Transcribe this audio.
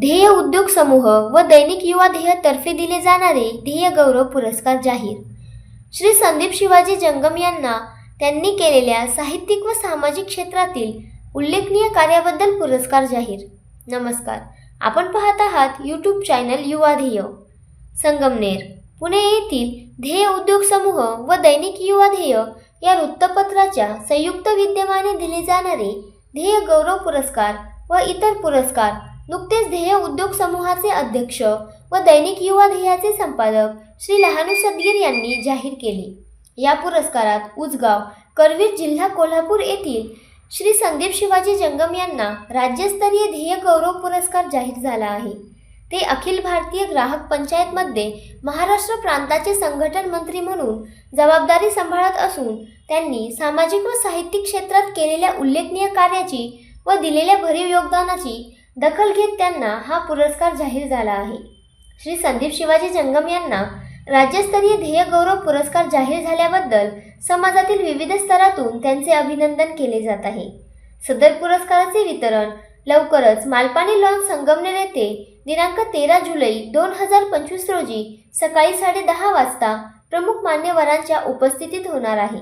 ध्येय उद्योग समूह व दैनिक युवा ध्येय तर्फे दिले जाणारे ध्येय गौरव पुरस्कार जाहीर. श्री संदीप शिवाजी जंगम यांना त्यांनी केलेल्या साहित्यिक व सामाजिक क्षेत्रातील उल्लेखनीय कार्याबद्दल पुरस्कार जाहीर. नमस्कार. आपण पाहत आहात यूट्यूब चॅनल युवा ध्येय. संगमनेर पुणे येथील ध्येय उद्योग समूह व दैनिक युवा ध्येय या वृत्तपत्राच्या संयुक्त विद्यमाने दिले जाणारे ध्येय गौरव पुरस्कार व इतर पुरस्कार नुकतेच ध्येय उद्योग समूहाचे अध्यक्ष व दैनिक युवा ध्येयाचे संपादक श्री लहानू सदगीर यांनी जाहीर केले. या पुरस्कारात उजगाव करवीर जिल्हा कोल्हापूर येथील श्री संदीप शिवाजी जंगम यांना राज्यस्तरीय ध्येय गौरव पुरस्कार जाहीर झाला आहे. ते अखिल भारतीय ग्राहक पंचायतमध्ये महाराष्ट्र प्रांताचे संघटन मंत्री म्हणून जबाबदारी सांभाळत असून त्यांनी सामाजिक व साहित्यिक क्षेत्रात केलेल्या उल्लेखनीय कार्याची व दिलेल्या भरीव योगदानाची दखल घेत त्यांना हा पुरस्कार जाहीर झाला आहे. श्री संदीप शिवाजी जंगम यांना राज्यस्तरीय ध्येयगौरव पुरस्कार जाहीर झाल्याबद्दल समाजातील विविध स्तरातून त्यांचे अभिनंदन केले जात आहे. सदर पुरस्काराचे वितरण लवकरच मालपाणी लॉन संगमनेर येथे दिनांक तेरा जुलै दोन हजार पंचवीस रोजी सकाळी साडेदहा वाजता प्रमुख मान्यवरांच्या उपस्थितीत होणार आहे.